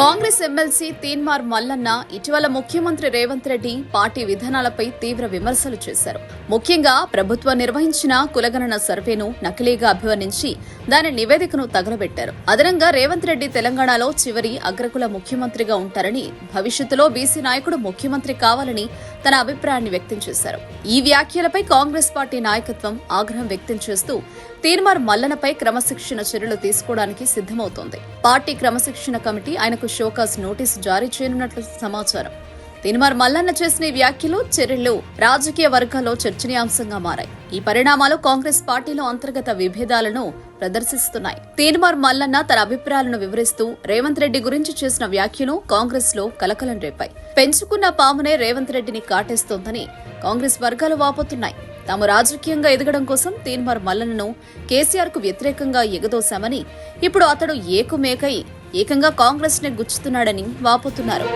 Congress MLC Teenmar Mallanna ఇటీవల ముఖ్యమంత్రి Revanth Reddy party విధానాలపై తీవ్ర విమర్శలు చేశారు. ముఖ్యంగా ప్రభుత్వం నిర్వహించిన కులగణన సర్వేను నకిలీగా అభివర్ణించి దాని నివేదికను తగలబెట్టారు. అదనంగా రేవంత్ రెడ్డి తెలంగాణలో చివరి అగ్రకుల ముఖ్యమంత్రిగా ఉంటారని భవిష్యత్తులో బీసీ నాయకుడు ముఖ్యమంత్రి కావాలని తన అభిప్రాయాన్ని వ్యక్తం చేశారు. ఈ వ్యాఖ్యలపై కాంగ్రెస్ పార్టీ నాయకత్వం ఆగ్రహం వ్యక్తం చేస్తూ తీర్మార్ మల్లనపై క్రమశిక్షణ చర్యలు తీసుకోవడానికి సిద్దమవుతోంది పార్టీ క్రమశిక్షణ కమిటీ ఆయనకు షోకాస్ నోటీసు జారీ చేయనున్నట్లు సమాచారం. తినుమర్ మల్లన్న చేసిన వ్యాఖ్యలు చర్యలు రాజకీయ వర్గాల్లో చర్చనీయాంశంగా మారాయి. ఈ పరిణామాలు కాంగ్రెస్ పార్టీలో అంతర్గత విభేదాలను ప్రదర్శిస్తున్నాయి. తీన్మార్ మల్లన్న తన అభిప్రాయాలను వివరిస్తూ రేవంత్ రెడ్డి గురించి చేసిన వ్యాఖ్యలు కాంగ్రెస్లో కలకలం రేపాయి. పెంచుకున్న పామునే రేవంత్ రెడ్డిని కాటేస్తోందని కాంగ్రెస్ వర్గాలు వాపోతున్నాయి. తాము రాజకీయంగా ఎదగడం కోసం తీన్మార్ మల్లన్నను కేసీఆర్కు వ్యతిరేకంగా ఎగదోశామని ఇప్పుడు అతడు ఏకుమేకై ఏకంగా కాంగ్రెస్ని గుచ్చుతున్నాడని వాపోతున్నారు.